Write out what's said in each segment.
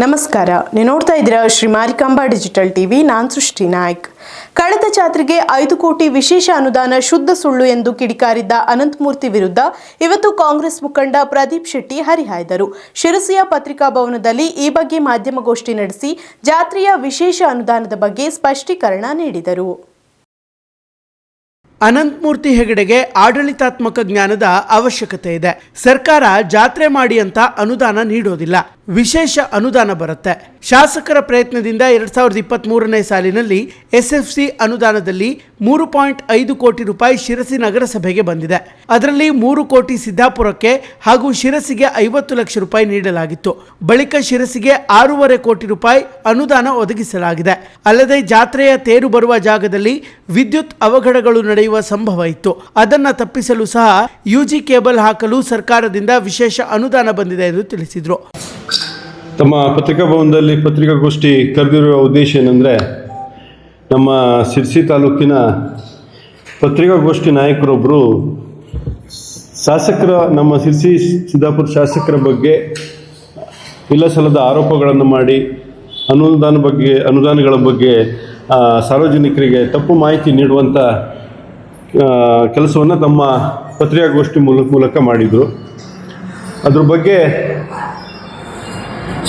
ನಮಸ್ಕಾರ. ನೀವು ನೋಡ್ತಾ ಇದ್ದೀರಾ ಶ್ರೀ ಮಾರಿಕಾಂಬಾ ಡಿಜಿಟಲ್ ಟಿವಿ. ನಾನ್ ಸೃಷ್ಟಿ ನಾಯ್ಕ್. ಕಳೆದ ಜಾತ್ರೆಗೆ ಐದು ಕೋಟಿ ವಿಶೇಷ ಅನುದಾನ ಶುದ್ಧ ಸುಳ್ಳು ಎಂದು ಕಿಡಿಕಾರಿದ್ದ ಅನಂತಮೂರ್ತಿ ವಿರುದ್ಧ ಇವತ್ತು ಕಾಂಗ್ರೆಸ್ ಮುಖಂಡ ಪ್ರದೀಪ್ ಶೆಟ್ಟಿ ಹರಿಹಾಯ್ದರು. ಶಿರಸಿಯ ಪತ್ರಿಕಾ ಭವನದಲ್ಲಿ ಈ ಬಗ್ಗೆ ಮಾಧ್ಯಮಗೋಷ್ಠಿ ನಡೆಸಿ ಜಾತ್ರೆಯ ವಿಶೇಷ ಅನುದಾನದ ಬಗ್ಗೆ ಸ್ಪಷ್ಟೀಕರಣ ನೀಡಿದರು. ಅನಂತಮೂರ್ತಿ ಹೆಗಡೆಗೆ ಆಡಳಿತಾತ್ಮಕ ಜ್ಞಾನದ ಅವಶ್ಯಕತೆ ಇದೆ. ಸರ್ಕಾರ ಜಾತ್ರೆ ಮಾಡಿ ಅಂತ ಅನುದಾನ ನೀಡೋದಿಲ್ಲ. ವಿಶೇಷ ಅನುದಾನ ಬರುತ್ತೆ. ಶಾಸಕರ ಪ್ರಯತ್ನದಿಂದ ಎರಡ್ ಸಾವಿರದ ಇಪ್ಪತ್ತ್ ಮೂರನೇ ಸಾಲಿನಲ್ಲಿ ಎಸ್ಎಫ್ಸಿ ಅನುದಾನದಲ್ಲಿ ಮೂರು ಪಾಯಿಂಟ್ ಐದು ಕೋಟಿ ರೂಪಾಯಿ ಶಿರಸಿ ನಗರಸಭೆಗೆ ಬಂದಿದೆ. ಅದರಲ್ಲಿ ಮೂರು ಕೋಟಿ ಸಿದ್ದಾಪುರಕ್ಕೆ ಹಾಗೂ ಶಿರಸಿಗೆ ಐವತ್ತು ಲಕ್ಷ ರೂಪಾಯಿ ನೀಡಲಾಗಿತ್ತು. ಬಳಿಕ ಶಿರಸಿಗೆ ಆರೂವರೆ ಕೋಟಿ ರೂಪಾಯಿ ಅನುದಾನ ಒದಗಿಸಲಾಗಿದೆ. ಅಲ್ಲದೆ ಜಾತ್ರೆಯ ತೇರು ಬರುವ ಜಾಗದಲ್ಲಿ ವಿದ್ಯುತ್ ಅವಘಡಗಳು ನಡೆಯುವ ಸಂಭವ ಇತ್ತು. ಅದನ್ನ ತಪ್ಪಿಸಲು ಸಹ ಯುಜಿ ಕೇಬಲ್ ಹಾಕಲು ಸರ್ಕಾರದಿಂದ ವಿಶೇಷ ಅನುದಾನ ಬಂದಿದೆ ಎಂದು ತಿಳಿಸಿದರು. ತಮ್ಮ ಪತ್ರಿಕಾ ಭವನದಲ್ಲಿ ಪತ್ರಿಕಾಗೋಷ್ಠಿ ಕರೆದಿರುವ ಉದ್ದೇಶ ಏನಂದರೆ, ನಮ್ಮ ಸಿರ್ಸಿ ತಾಲೂಕಿನ ಪತ್ರಿಕಾಗೋಷ್ಠಿ ನಾಯಕರೊಬ್ಬರು ಶಾಸಕರ, ನಮ್ಮ ಸಿರ್ಸಿ ಸಿದ್ದಾಪುರ ಶಾಸಕರ ಬಗ್ಗೆ ಇಲ್ಲ ಸಲ್ಲದ ಆರೋಪಗಳನ್ನು ಮಾಡಿ, ಅನುದಾನ ಬಗ್ಗೆ, ಅನುದಾನಗಳ ಬಗ್ಗೆ ಸಾರ್ವಜನಿಕರಿಗೆ ತಪ್ಪು ಮಾಹಿತಿ ನೀಡುವಂಥ ಕೆಲಸವನ್ನು ತಮ್ಮ ಪತ್ರಿಕಾಗೋಷ್ಠಿ ಮೂಲಕ ಮೂಲಕ ಮಾಡಿದರು. ಅದ್ರ ಬಗ್ಗೆ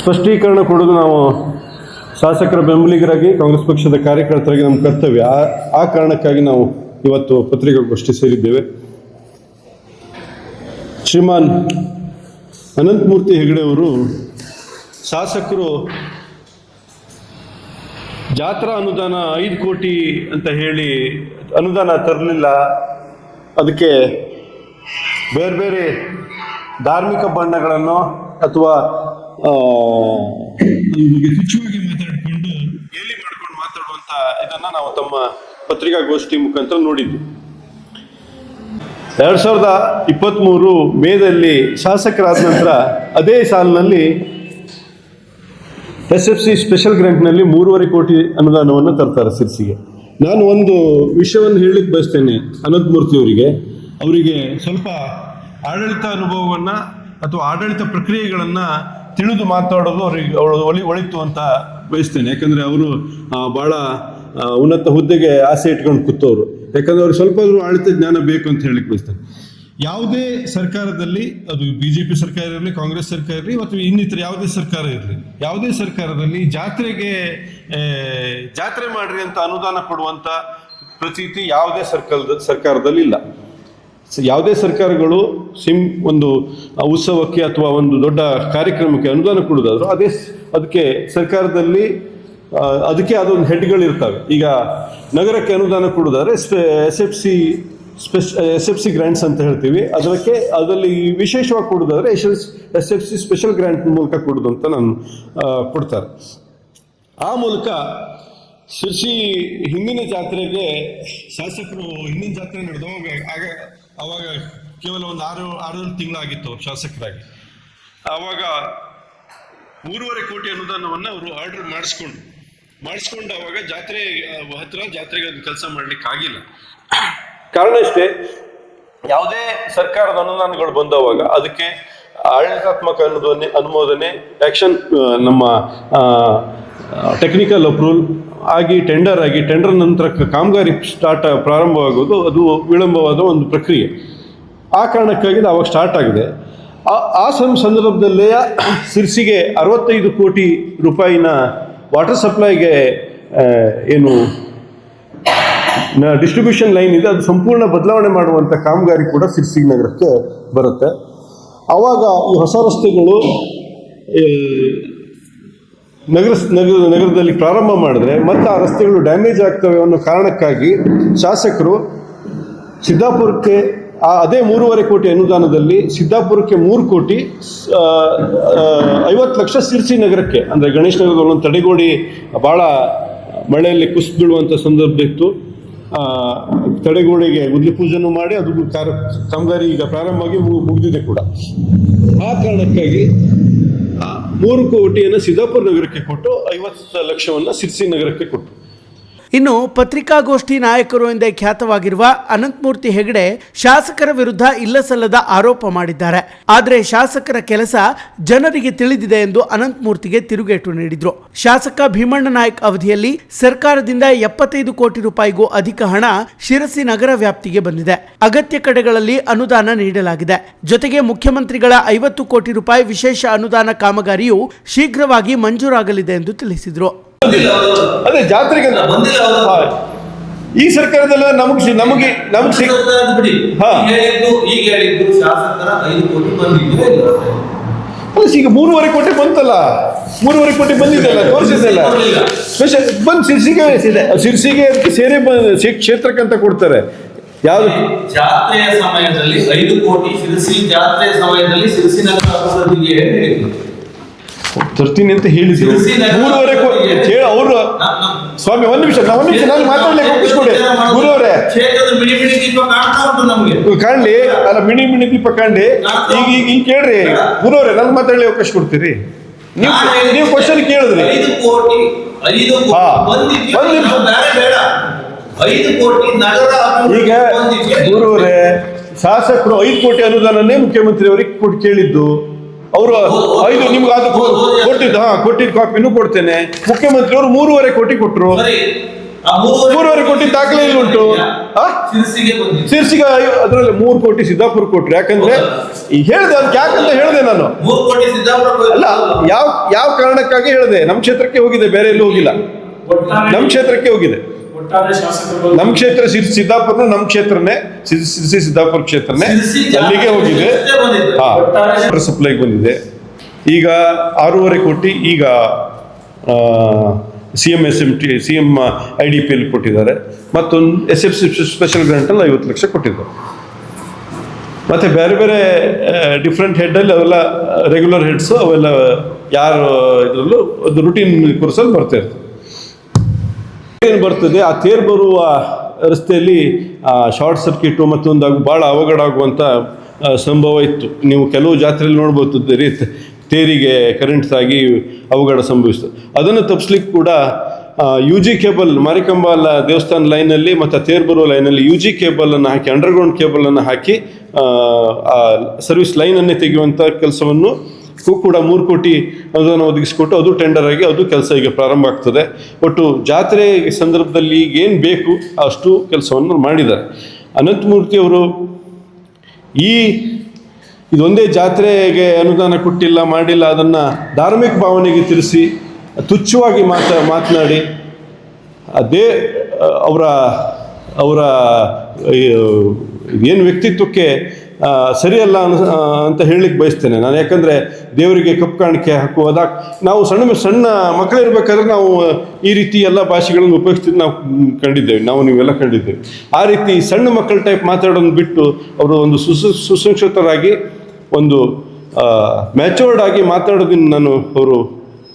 ಸ್ಪಷ್ಟೀಕರಣ ಕೊಡೋದು ನಾವು ಶಾಸಕರ ಬೆಂಬಲಿಗರಾಗಿ ಕಾಂಗ್ರೆಸ್ ಪಕ್ಷದ ಕಾರ್ಯಕರ್ತರಾಗಿ ನಮ್ಮ ಕರ್ತವ್ಯ. ಆ ಆ ಕಾರಣಕ್ಕಾಗಿ ನಾವು ಇವತ್ತು ಪತ್ರಿಕಾಗೋಷ್ಠಿ ಸೇರಿದ್ದೇವೆ. ಶ್ರೀಮಾನ್ ಅನಂತಮೂರ್ತಿ ಹೆಗಡೆ ಅವರು ಶಾಸಕರು ಜಾತ್ರಾ ಅನುದಾನ ಐದು ಕೋಟಿ ಅಂತ ಹೇಳಿ ಅನುದಾನ ತರಲಿಲ್ಲ. ಅದಕ್ಕೆ ಬೇರೆ ಬೇರೆ ಧಾರ್ಮಿಕ ಬಣ್ಣಗಳನ್ನು ಅಥವಾ ತುಚ್ಛವಾಗಿ ಮಾತಾಡಿಕೊಂಡು ಗೇಲಿ ಮಾಡ್ಕೊಂಡು ಮಾತಾಡುವಂತ ಇದನ್ನ ನಾವು ತಮ್ಮ ಪತ್ರಿಕಾಗೋಷ್ಠಿ ಮುಖಾಂತರ ನೋಡಿದ್ವಿ. ಎರಡ್ ಸಾವಿರದ ಇಪ್ಪತ್ತ್ಮೂರು ಮೇದಲ್ಲಿ ಶಾಸಕರಾದ ನಂತರ ಅದೇ ಸಾಲಿನಲ್ಲಿ ಎಸ್ ಎಫ್ ಸಿ ಸ್ಪೆಷಲ್ ಗ್ರಾಂಟ್ನಲ್ಲಿ ಮೂರುವರೆ ಕೋಟಿ ಅನುದಾನವನ್ನು ತರ್ತಾರೆ ಸಿರ್ಸಿಗೆ. ನಾನು ಒಂದು ವಿಷಯವನ್ನು ಹೇಳಲಿಕ್ಕೆ ಬಯಸ್ತೇನೆ ಅನಂತಮೂರ್ತಿ ಅವರಿಗೆ. ಅವರಿಗೆ ಸ್ವಲ್ಪ ಆಡಳಿತ ಅನುಭವವನ್ನು ಅಥವಾ ಆಡಳಿತ ಪ್ರಕ್ರಿಯೆಗಳನ್ನು ತಿಳಿದು ಮಾತಾಡೋದು ಅವರಿಗೆ ಅವಳು ಒಳಿ ಒಳಿತು ಅಂತ ಬಯಸ್ತೇನೆ. ಯಾಕಂದರೆ ಅವರು ಭಾಳ ಉನ್ನತ ಹುದ್ದೆಗೆ ಆಸೆ ಇಟ್ಕೊಂಡು ಕೂತವ್ರು. ಯಾಕಂದ್ರೆ ಅವ್ರಿಗೆ ಸ್ವಲ್ಪ ಆಡಳಿತ ಜ್ಞಾನ ಬೇಕು ಅಂತ ಹೇಳಲಿಕ್ಕೆ ಬಯಸ್ತೇನೆ. ಯಾವುದೇ ಸರ್ಕಾರದಲ್ಲಿ, ಅದು ಬಿ ಜೆ ಪಿ ಸರ್ಕಾರ ಇರಲಿ, ಕಾಂಗ್ರೆಸ್ ಸರ್ಕಾರ ಇರಲಿ ಅಥವಾ ಇನ್ನಿತರ ಯಾವುದೇ ಸರ್ಕಾರ ಇರಲಿ, ಯಾವುದೇ ಸರ್ಕಾರದಲ್ಲಿ ಜಾತ್ರೆಗೆ ಜಾತ್ರೆ ಮಾಡ್ರಿ ಅಂತ ಅನುದಾನ ಕೊಡುವಂಥ ಪ್ರತೀತಿ ಯಾವುದೇ ಸರ್ಕಾರದ ಸರ್ಕಾರದಲ್ಲಿ ಇಲ್ಲ ಯಾವುದೇ ಸರ್ಕಾರಗಳು ಸಿಂ, ಒಂದು ಉತ್ಸವಕ್ಕೆ ಅಥವಾ ಒಂದು ದೊಡ್ಡ ಕಾರ್ಯಕ್ರಮಕ್ಕೆ ಅನುದಾನ ಕೊಡೋದಾದರೂ ಅದೇ ಅದಕ್ಕೆ ಸರ್ಕಾರದಲ್ಲಿ ಅದಕ್ಕೆ ಅದೊಂದು ಹೆಡ್ಗಳಿರ್ತವೆ. ಈಗ ನಗರಕ್ಕೆ ಅನುದಾನ ಕೊಡೋದಾದ್ರೆ ಎಸ್ ಎಫ್ ಸಿ ಸ್ಪೆಷ್ ಎಸ್ ಎಫ್ ಸಿ ಗ್ರ್ಯಾಂಟ್ಸ್ ಅಂತ ಹೇಳ್ತೀವಿ. ಅದಕ್ಕೆ, ಅದರಲ್ಲಿ ವಿಶೇಷವಾಗಿ ಕೊಡೋದಾದ್ರೆ S S F C special grant ಮೂಲಕ ಕೊಡೋದು ಅಂತ ನಾನು ಕೊಡ್ತಾರೆ. ಆ ಮೂಲಕ ಶಿರ್ಸಿ ಹಿಂದಿನ ಜಾತ್ರೆಗೆ ಶಾಸಕರು ಹಿಂದಿನ ಜಾತ್ರೆ ನಡೆದವಾಗ ಆಗ ಅವಾಗ ಕೇವಲ ಒಂದು ಆರು ಆರು ತಿಂಗಳಾಗಿತ್ತು ಅವ್ರು ಶಾಸಕರಾಗಿ. ಆವಾಗ ಮೂರುವರೆ ಕೋಟಿ ಅನುದಾನವನ್ನು ಅವರು ಆರ್ಡರ್ ಮಾಡಿಸ್ಕೊಂಡು ಮಾಡಿಸ್ಕೊಂಡು ಅವಾಗ ಜಾತ್ರೆ ಹತ್ರ ಜಾತ್ರೆಗೆ ಅದು ಕೆಲಸ ಮಾಡ್ಲಿಕ್ಕೆ ಆಗಿಲ್ಲ. ಕಾರಣ ಇಷ್ಟೇ ಯಾವುದೇ ಸರ್ಕಾರದ ಅನುದಾನಗಳು ಬಂದವಾಗ ಅದಕ್ಕೆ ಆಡಳಿತಾತ್ಮಕ ಅನುದಾನೆ ಅನುಮೋದನೆ ಆಕ್ಷನ್ ನಮ್ಮ ಟೆಕ್ನಿಕಲ್ ಅಪ್ರೂವಲ್ ಆಗಿ ಟೆಂಡರ್ ಆಗಿ ಟೆಂಡರ್ ನಂತರ ಕಾಮಗಾರಿ ಸ್ಟಾರ್ಟ್ ಪ್ರಾರಂಭವಾಗೋದು ಅದು ವಿಳಂಬವಾದ ಒಂದು ಪ್ರಕ್ರಿಯೆ. ಆ ಕಾರಣಕ್ಕಾಗಿ ಅವಾಗ ಸ್ಟಾರ್ಟ್ ಆಗಿದೆ. ಆ ಸಂದರ್ಭದಲ್ಲೇ ಸಿರ್ಸಿಗೆ ಅರವತ್ತೈದು ಕೋಟಿ ರೂಪಾಯಿನ ವಾಟರ್ ಸಪ್ಲೈಗೆ ಏನು ಡಿಸ್ಟ್ರಿಬ್ಯೂಷನ್ ಲೈನ್ ಇದೆ, ಅದು ಸಂಪೂರ್ಣ ಬದಲಾವಣೆ ಮಾಡುವಂಥ ಕಾಮಗಾರಿ ಕೂಡ ಸಿರ್ಸಿ ನಗರಕ್ಕೆ ಬರುತ್ತೆ. ಆವಾಗ ಈ ಹೊಸ ರಸ್ತೆಗಳು ನಗರ ನಗರ ನಗರದಲ್ಲಿ ಪ್ರಾರಂಭ ಮಾಡಿದ್ರೆ ಮತ್ತೆ ಆ ರಸ್ತೆಗಳು ಡ್ಯಾಮೇಜ್ ಆಗ್ತವೆ ಅನ್ನೋ ಕಾರಣಕ್ಕಾಗಿ ಶಾಸಕರು ಸಿದ್ದಾಪುರಕ್ಕೆ ಆ ಅದೇ ಮೂರುವರೆ ಕೋಟಿ ಅನುದಾನದಲ್ಲಿ ಸಿದ್ದಾಪುರಕ್ಕೆ ಮೂರು ಕೋಟಿ ಐವತ್ತು ಲಕ್ಷ ಸಿರ್ಸಿ ನಗರಕ್ಕೆ, ಅಂದರೆ ಗಣೇಶ ನಗರದ ಒಂದು ತಡೆಗೋಡಿ ಭಾಳ ಮಳೆಯಲ್ಲಿ ಕುಸಿದು ಬೀಳುವಂಥ ಸಂದರ್ಭ ಇತ್ತು. ತಡೆಗೋಡೆಗೆ ಉದ್ಲಿ ಪೂಜೆನೂ ಮಾಡಿ ಅದು ಕಾಮಗಾರಿ ಈಗ ಪ್ರಾರಂಭವಾಗಿ ಮುಗಿದಿದೆ ಕೂಡ. ಆ ಕಾರಣಕ್ಕಾಗಿ ಮೂರು ಕೋಟಿಯನ್ನು ಸಿದ್ದಾಪುರ ನಗರಕ್ಕೆ ಕೊಟ್ಟು ಐವತ್ತು ಲಕ್ಷವನ್ನು ಸಿರ್ಸಿ ನಗರಕ್ಕೆ ಕೊಟ್ಟು ಇನ್ನು ಪತ್ರಿಕಾಗೋಷ್ಠಿ ನಾಯಕರು ಎಂದೇ ಖ್ಯಾತವಾಗಿರುವ ಅನಂತಮೂರ್ತಿ ಹೆಗಡೆ ಶಾಸಕರ ವಿರುದ್ಧ ಇಲ್ಲಸಲ್ಲದ ಆರೋಪ ಮಾಡಿದ್ದಾರೆ. ಆದರೆ ಶಾಸಕರ ಕೆಲಸ ಜನರಿಗೆ ತಿಳಿದಿದೆ ಎಂದು ಅನಂತಮೂರ್ತಿಗೆ ತಿರುಗೇಟು ನೀಡಿದ್ರು. ಶಾಸಕ ಭೀಮಣ್ಣ ನಾಯಕ್ ಅವಧಿಯಲ್ಲಿ ಸರ್ಕಾರದಿಂದ ಎಪ್ಪತ್ತೈದು ಕೋಟಿ ರೂಪಾಯಿಗೂ ಅಧಿಕ ಹಣ ಶಿರಸಿ ನಗರ ವ್ಯಾಪ್ತಿಗೆ ಬಂದಿದೆ. ಅಗತ್ಯ ಕಡೆಗಳಲ್ಲಿ ಅನುದಾನ ನೀಡಲಾಗಿದೆ. ಜೊತೆಗೆ ಮುಖ್ಯಮಂತ್ರಿಗಳ ಐವತ್ತು ಕೋಟಿ ರೂಪಾಯಿ ವಿಶೇಷ ಅನುದಾನ ಕಾಮಗಾರಿಯು ಶೀಘ್ರವಾಗಿ ಮಂಜೂರಾಗಲಿದೆ ಎಂದು ತಿಳಿಸಿದ್ರು. ಅದೇ ಜಾತ್ರೆಗೆ. ಈ ಸರ್ಕಾರದಲ್ಲ ನಮಗೆ ನಮಗೆ ನಮಗೆ ಸಿಗ್. ಈಗ ಹೇಳಿದ್ದು ಈಗ ಹೇಳಿದ್ದು ಶಾಸಕರ ಐದು ಕೋಟಿ ಬಂದಿದೆ ಅಲ್ಲ ಈಗ ಮೂರುವರೆ ಕೋಟಿ ಬಂತಲ್ಲ. ಮೂರುವರೆ ಕೋಟಿ ಬಂದಿದೆಯಲ್ಲ ತೋರಿಸಿದೆಲ್ಲ. ಸ್ಪೆಷಲ್ ಬಂದು ಸಿರ್ಸಿಗೆ ಸಿರ್ಸಿಗೆ ಸೇರಿ ಕ್ಷೇತ್ರಕ್ಕಂತ ಕೊಡ್ತಾರೆ. ಯಾವ್ದು? ಜಾತ್ರೆಯ ಸಮಯದಲ್ಲಿ ಐದು ಕೋಟಿ ಸಿರ್ಸಿ ಜಾತ್ರೆಯ ಸಮಯದಲ್ಲಿ ಶಿರಸಿ ನಗರ ಅಭಿವೃದ್ಧಿಗೆ. ತರ್ತೀನಿ ಅಂತ ಹೇಳಿದ್ರು. ಮೂರುವರೆ ಕೇಳಿ ಅವರು ಸ್ವಾಮಿ ಒಂದು ನಿಮಿಷ ಒಂದ್ ನಿಮಿಷ ನಾನು ಮಾತಾಡ್ಲಿಕ್ಕೆ ಒಪ್ಪಿಸ್ಕೊಡಿ. ಗುರುವರೆ. ಕಾಣ್ಲಿ. ಅಲ್ಲ ಮಿಣಿ ಮಿಣಿ ದೀಪ ಕಾಣ್ಲಿ. ಈಗ ಈಗ ಈಗ ಕೇಳ್ರಿ. ಗುರುವರೇ ನಾನು ಮಾತಾಡ್ಲಿ ಅವಕಾಶ ಕೊಡ್ತೀರಿ? ನೀವು ನೀವು ಕ್ವಶನ್ ಕೇಳಿದ್ರಿ. ಈಗ? ಗುರುವರೇ ಶಾಸಕರು ಐದು ಕೋಟಿ ಅನುದಾನನೇ ಮುಖ್ಯಮಂತ್ರಿ ಅವರಿಗೆ ಕೊಟ್ಟು ಕೇಳಿದ್ದು. ಅವರು ಐದು ನಿಮ್ಗೆ ಅದು ಕೊಟ್ಟಿದ್ದ ಹಾ ಕೊಟ್ಟಿದ್ದು ಕಾಪಿನೂ ಕೊಡ್ತೇನೆ. ಮುಖ್ಯಮಂತ್ರಿ ಅವರು ಮೂರುವರೆ ಕೋಟಿ ಕೊಟ್ಟರು ಮೂರುವರೆ ಕೋಟಿ ದಾಖಲೆ ಇಲ್ಲಿ ಉಂಟು? ಶಿರ್ಸಿಗೆ ಅದರಲ್ಲಿ ಮೂರು ಕೋಟಿ ಸಿದ್ದಾಪುರ ಕೊಟ್ರು. ಯಾಕಂದ್ರೆ ಹೇಳಿದೆ ಅದಕ್ಕೆ ಯಾಕಂತ ಹೇಳಿದೆ ನಾನು? ಮೂರು ಕೋಟಿ ಸಿದ್ದಾಪುರ ಅಲ್ಲ ಯಾವ ಯಾವ ಕಾರಣಕ್ಕಾಗಿ ಹೇಳಿದೆ? ನಮ್ಮ ಕ್ಷೇತ್ರಕ್ಕೆ ಹೋಗಿದೆ ಬೇರೆ ಎಲ್ಲೂ ಹೋಗಿಲ್ಲ. ನಮ್ಮ ಕ್ಷೇತ್ರಕ್ಕೆ ಹೋಗಿದೆ. ನಮ್ಮ ಕ್ಷೇತ್ರ ಸಿದ್ದಾಪುರ ನಮ್ಮ ಕ್ಷೇತ್ರನೇ ಸಿರಿಸಿ ಸಿದ್ದಾಪುರ ಕ್ಷೇತ್ರನೇ ಅಲ್ಲಿಗೆ ಹೋಗಿದೆ. ಹಾ. ವಾಟರ್ ಸಪ್ಲೈಗೆ ಬಂದಿದೆ. ಈಗ ಆರೂವರೆ ಕೋಟಿ ಈಗ C M S M T C M I D P L ಕೊಟ್ಟಿದ್ದಾರೆ. ಮತ್ತೊಂದು ಎಸ್ ಎಫ್ ಸಿ ಸ್ಪೆಷಲ್ ಗ್ರಾಂಟಲ್ಲಿ ಐವತ್ತು ಲಕ್ಷ ಕೊಟ್ಟಿದ್ದಾರೆ. ಮತ್ತೆ ಬೇರೆ ಬೇರೆ ಡಿಫ್ರೆಂಟ್ ಹೆಡ್ಡಲ್ಲಿ ಅವೆಲ್ಲ ರೆಗ್ಯುಲರ್ ಹೆಡ್ಸು ಅವೆಲ್ಲ ಯಾರು ಇದರಲ್ಲೂ ಒಂದು ರುಟೀನ್ ಕೋರ್ಸಲ್ಲಿ ಬರ್ತಾ ಇರ್ತದೆ. ಬರ್ತದೆ. ಆ ತೇರು ಬರುವ ರಸ್ತೆಯಲ್ಲಿ ಶಾರ್ಟ್ ಸರ್ಕ್ಯೂಟು ಮತ್ತೊಂದು ಭಾಳ ಅವಘಡ ಆಗುವಂಥ ಸಂಭವ ಇತ್ತು. ನೀವು ಕೆಲವು ಜಾತ್ರೆಯಲ್ಲಿ ನೋಡ್ಬೋದು ರೀ. ತೇರಿಗೆ ಕರೆಂಟ್ ಆಗಿ ಅವಘಡ ಸಂಭವಿಸ್ತು. ಅದನ್ನು ತಪ್ಪಿಸ್ಲಿಕ್ಕೆ ಕೂಡ ಯು ಜಿ ಕೇಬಲ್ ಮಾರಿಕಂಬಾಲ ದೇವಸ್ಥಾನ ಲೈನಲ್ಲಿ ಮತ್ತು ತೇರು ಬರುವ ಲೈನಲ್ಲಿ ಯು ಜಿ ಕೇಬಲನ್ನು ಹಾಕಿ ಅಂಡರ್ಗ್ರೌಂಡ್ ಕೇಬಲನ್ನು ಹಾಕಿ ಸರ್ವಿಸ್ ಲೈನನ್ನೇ ತೆಗೆಯುವಂಥ ಕೆಲಸವನ್ನು ಕೂಡ ಮೂರು ಕೋಟಿ ಅನುದಾನ ಒದಗಿಸಿಕೊಟ್ಟು ಅದು ಟೆಂಡರ್ ಆಗಿ ಅದು ಕೆಲಸ ಈಗ ಪ್ರಾರಂಭ ಆಗ್ತದೆ. ಒಟ್ಟು ಜಾತ್ರೆ ಸಂದರ್ಭದಲ್ಲಿ ಏನು ಬೇಕು ಅಷ್ಟು ಕೆಲಸವನ್ನು ಮಾಡಿದ್ದಾರೆ. ಅನಂತಮೂರ್ತಿ ಅವರು ಈ ಇದೊಂದೇ ಜಾತ್ರೆಗೆ ಅನುದಾನ ಕೊಟ್ಟಿಲ್ಲ, ಮಾಡಿಲ್ಲ, ಅದನ್ನು ಧಾರ್ಮಿಕ ಭಾವನೆಗೆ ತಿಳಿಸಿ, ತುಚ್ಛವಾಗಿ ಮಾತಾ, ಮಾತನಾಡಿ, ಅದೇ, ಅವರ ಅವರ ಏನು ವ್ಯಕ್ತಿತ್ವಕ್ಕೆ ಸರಿಯಲ್ಲ ಅನ್ಸ ಅಂತ ಹೇಳಲಿಕ್ಕೆ ಬಯಸ್ತೇನೆ. ನಾನು ಯಾಕಂದರೆ ದೇವರಿಗೆ ಕಪ್ಪು ಕಾಣಿಕೆ ಹಾಕುವಾಗ ನಾವು ಸಣ್ಣ ಸಣ್ಣ ಮಕ್ಕಳಿರ್ಬೇಕಾದ್ರೆ ನಾವು ಈ ರೀತಿ ಎಲ್ಲ ಭಾಷೆಗಳನ್ನು ಉಪಯೋಗಿಸ್ತಿದ್ದು ನಾವು ಕಂಡಿದ್ದೇವೆ. ನಾವು ನೀವೆಲ್ಲ ಕಂಡಿದ್ದೇವೆ. ಆ ರೀತಿ ಸಣ್ಣ ಮಕ್ಕಳ ಟೈಪ್ ಮಾತಾಡೋದನ್ನು ಬಿಟ್ಟು ಅವರು ಒಂದು ಸುಸು, ಸುಸಂಸ್ಕೃತರಾಗಿ ಒಂದು ಮ್ಯಾಚೋರ್ಡ್ ಆಗಿ ಮಾತಾಡೋದನ್ನು ನಾನು ಅವರು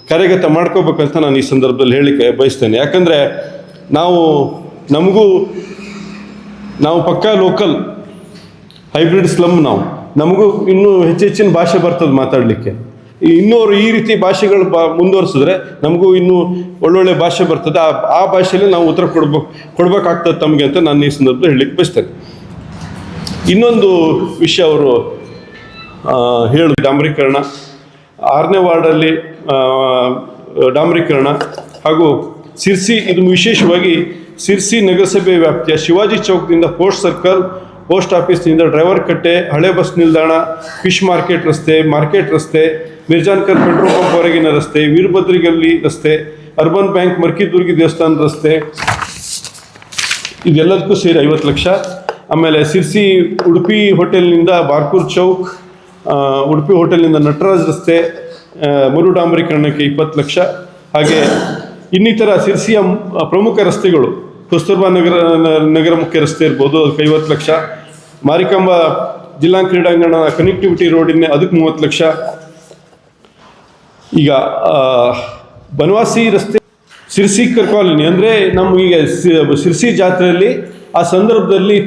ಕಾರ್ಯಗತ ಮಾಡ್ಕೋಬೇಕಂತ ನಾನು ಈ ಸಂದರ್ಭದಲ್ಲಿ ಹೇಳಲಿಕ್ಕೆ ಬಯಸ್ತೇನೆ. ಯಾಕಂದರೆ ನಾವು ನಮಗೂ ನಾವು ಪಕ್ಕಾ ಲೋಕಲ್ ಹೈಬ್ರಿಡ್ ಸ್ಲಮ್ ನಾವು ನಮಗೂ ಇನ್ನೂ ಹೆಚ್ಚು ಹೆಚ್ಚಿನ ಭಾಷೆ ಬರ್ತದೆ ಮಾತಾಡಲಿಕ್ಕೆ. ಇನ್ನೂ ಅವರು ಈ ರೀತಿ ಭಾಷೆಗಳು ಬಾ ಮುಂದುವರಿಸಿದ್ರೆ ನಮಗೂ ಇನ್ನೂ ಒಳ್ಳೊಳ್ಳೆ ಭಾಷೆ ಬರ್ತದೆ. ಆ ಆ ಭಾಷೆಯಲ್ಲಿ ನಾವು ಉತ್ತರ ಕೊಡ್ಬೇಕು ಕೊಡ್ಬೇಕಾಗ್ತದೆ ತಮಗೆ ಅಂತ ನಾನು ಈ ಸಂದರ್ಭದಲ್ಲಿ ಹೇಳಲಿಕ್ಕೆ ಬಯಸ್ತೇನೆ. ಇನ್ನೊಂದು ವಿಷಯ ಅವರು ಹೇಳು ಡಾಂಬರೀಕರಣ. ಆರನೇ ವಾರ್ಡಲ್ಲಿ ಡಾಂಬ್ರೀಕರಣ ಹಾಗೂ ಸಿರ್ಸಿ, ಇದು ವಿಶೇಷವಾಗಿ ಸಿರ್ಸಿ ನಗರಸಭೆ ವ್ಯಾಪ್ತಿಯ ಶಿವಾಜಿ ಚೌಕ್ದಿಂದ ಪೋಸ್ಟ್ ಸರ್ಕಲ್ ಪೋಸ್ಟ್ ಆಫೀಸ್ನಿಂದ ಡ್ರೈವರ್ ಕಟ್ಟೆ, ಹಳೆ ಬಸ್ ನಿಲ್ದಾಣ, ಫಿಶ್ ಮಾರ್ಕೆಟ್ ರಸ್ತೆ ಮಾರ್ಕೆಟ್ ರಸ್ತೆ, ಮಿರ್ಜಾನ್ಕರ್ ಪೆಟ್ರೋಲ್ ಪಂಪ್ ಹೊರಗಿನ ರಸ್ತೆ, ವೀರಭದ್ರಿಗಲ್ಲಿ ರಸ್ತೆ, ಅರ್ಬನ್ ಬ್ಯಾಂಕ್ ಮರ್ಕಿದುರ್ಗಿ ದೇವಸ್ಥಾನ ರಸ್ತೆ, ಇದೆಲ್ಲದಕ್ಕೂ ಸೇರಿ ಐವತ್ತು ಲಕ್ಷ. ಆಮೇಲೆ ಸಿರ್ಸಿ ಉಡುಪಿ ಹೋಟೆಲ್ನಿಂದ ಬಾರ್ಕೂರ್ ಚೌಕ್ ಉಡುಪಿ ಹೋಟೆಲ್ನಿಂದ ನಟರಾಜ್ ರಸ್ತೆ ಮರುಡಾಂಬರೀಕರಣಕ್ಕೆ ಮರು ಡಾಂಬರೀಕರಣಕ್ಕೆ ಇಪ್ಪತ್ತು ಲಕ್ಷ. ಹಾಗೆ ಇನ್ನಿತರ ಸಿರ್ಸಿಯ ಪ್ರಮುಖ ರಸ್ತೆಗಳು, ಕಸ್ತೂರ್ಬಾ ನಗರ ನಗರ ಮುಖ್ಯ ರಸ್ತೆ ಇರ್ಬೋದು, ಅದಕ್ಕೆ ಐವತ್ತು ಲಕ್ಷ. ಮಾರಿಕಾಂಬ ಜಿಲ್ಲಾ ಕ್ರೀಡಾಂಗಣ ಕನೆಕ್ಟಿವಿಟಿ ರೋಡಿನ ಅದಕ್ಕೆ ಮೂವತ್ತು ಲಕ್ಷ. ಈಗ ಬನವಾಸಿ ರಸ್ತೆ ಸಿರ್ಸಿಕರ್ ಕಾಲೋನಿ, ಅಂದರೆ ನಮ್ಮ ಈಗ ಸಿರ್ಸಿ ಜಾತ್ರೆಯಲ್ಲಿ ಆ ಸಂದರ್ಭದಲ್ಲಿ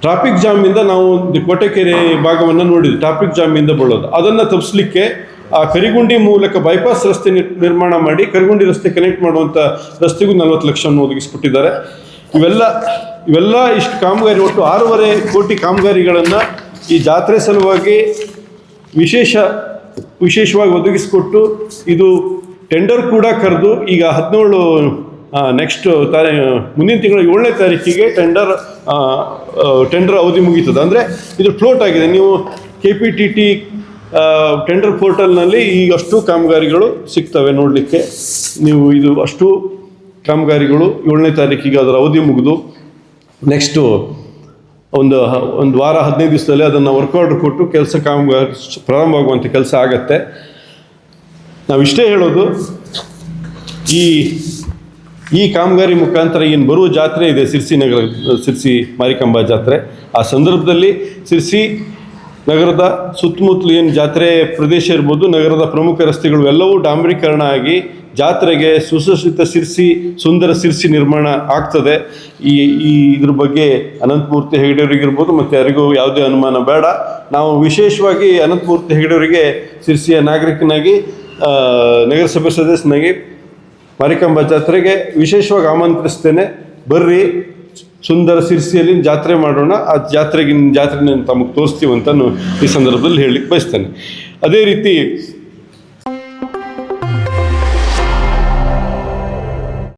ಟ್ರಾಫಿಕ್ ಜಾಮಿಂದ ನಾವು ಒಂದು ಕೋಟೆಕೆರೆ ಭಾಗವನ್ನು ನೋಡಿದ್ವಿ. ಟ್ರಾಫಿಕ್ ಜಾಮಿಂದ ಬಳೋದು ಅದನ್ನು ತಪ್ಪಿಸ್ಲಿಕ್ಕೆ ಆ, ಕರಿಗುಂಡಿ ಮೂಲಕ ಬೈಪಾಸ್ ರಸ್ತೆ ನಿರ್- ನಿರ್ಮಾಣ ಮಾಡಿ ಕರಿಗುಂಡಿ ರಸ್ತೆ ಕನೆಕ್ಟ್ ಮಾಡುವಂಥ ರಸ್ತೆಗೂ ನಲವತ್ತು ಲಕ್ಷವನ್ನು ಒದಗಿಸ್ಕೊಟ್ಟಿದ್ದಾರೆ. ಇವೆಲ್ಲ ಇವೆಲ್ಲ ಇಷ್ಟು ಕಾಮಗಾರಿ ಒಟ್ಟು ಆರೂವರೆ ಕೋಟಿ ಕಾಮಗಾರಿಗಳನ್ನು ಈ ಜಾತ್ರೆ ಸಲುವಾಗಿ ವಿಶೇಷ, ವಿಶೇಷವಾಗಿ ಒದಗಿಸಿಕೊಟ್ಟು ಇದು ಟೆಂಡರ್ ಕೂಡ ಕರೆದು ಈಗ ಹದಿನೇಳು ನೆಕ್ಸ್ಟ್ ತಾರೀ, ಮುಂದಿನ ತಿಂಗಳ ಏಳನೇ ತಾರೀಕಿಗೆ ಟೆಂಡರ್ ಟೆಂಡರ್ ಅವಧಿ ಮುಗೀತದೆ. ಅಂದರೆ ಇದು ಫ್ಲೋಟ್ ಆಗಿದೆ. ನೀವು K P T T tender ಪೋರ್ಟಲ್ನಲ್ಲಿ ಈಗ ಅಷ್ಟು ಕಾಮಗಾರಿಗಳು ಸಿಗ್ತವೆ ನೋಡಲಿಕ್ಕೆ. ನೀವು ಇದು ಅಷ್ಟು ಕಾಮಗಾರಿಗಳು ಏಳನೇ ತಾರೀಕಿಗೆ ಅದರ ಅವಧಿ ಮುಗಿದು ನೆಕ್ಸ್ಟು ಒಂದು ಒಂದು ವಾರ, ಹದಿನೈದು ದಿವಸದಲ್ಲಿ ಅದನ್ನು ವರ್ಕ್ ಆರ್ಡರ್ ಕೊಟ್ಟು ಕೆಲಸ ಕಾಮಗಾರಿ ಪ್ರಾರಂಭವಾಗುವಂಥ ಕೆಲಸ ಆಗತ್ತೆ. ನಾವು ಇಷ್ಟೇ ಹೇಳೋದು, ಈ ಈ ಕಾಮಗಾರಿ ಮುಖಾಂತರ ಏನು ಬರುವ ಜಾತ್ರೆ ಇದೆ ಸಿರ್ಸಿ ನಗರ, ಸಿರ್ಸಿ ಮಾರಿಕಂಬ ಜಾತ್ರೆ. ಆ ಸಂದರ್ಭದಲ್ಲಿ ಸಿರ್ಸಿ ನಗರದ ಸುತ್ತಮುತ್ತಲು ಏನು ಜಾತ್ರೆ ಪ್ರದೇಶ ಇರ್ಬೋದು, ನಗರದ ಪ್ರಮುಖ ರಸ್ತೆಗಳು ಎಲ್ಲವೂ ಡಾಂಬರೀಕರಣ ಆಗಿ ಜಾತ್ರೆಗೆ ಸುಸಜ್ಜಿತ ಸಿರ್ಸಿ ಸುಂದರ ಸಿರ್ಸಿ ನಿರ್ಮಾಣ ಆಗ್ತದೆ. ಈ ಈ ಇದ್ರ ಬಗ್ಗೆ ಅನಂತಮೂರ್ತಿ ಹೆಗಡೆಯವರಿಗಿರ್ಬೋದು, ಮತ್ತು ಯಾರಿಗೂ ಯಾವುದೇ ಅನುಮಾನ ಬೇಡ. ನಾವು ವಿಶೇಷವಾಗಿ ಅನಂತಮೂರ್ತಿ ಹೆಗಡೆಯವರಿಗೆ ಸಿರ್ಸಿಯ ನಾಗರಿಕನಾಗಿ ನಗರಸಭೆ ಸದಸ್ಯನಾಗಿ ಮಾರಿಕಾಂಬಾ ಜಾತ್ರೆಗೆ ವಿಶೇಷವಾಗಿ ಆಮಂತ್ರಿಸ್ತೇನೆ. ಬರ್ರಿ, ಸುಂದರ ಶಿರ್ಸಿಯಲ್ಲಿ ಜಾತ್ರೆ ಮಾಡೋಣ, ಆ ಜಾತ್ರೆಗಿನ ಜಾತ್ರೆ ತಮಗೆ ತೋರಿಸ್ತೀವಿ ಅಂತ ನಾನು ಈ ಸಂದರ್ಭದಲ್ಲಿ ಹೇಳಲಿಕ್ಕೆ ಬಯಸ್ತೇನೆ. ಅದೇ ರೀತಿ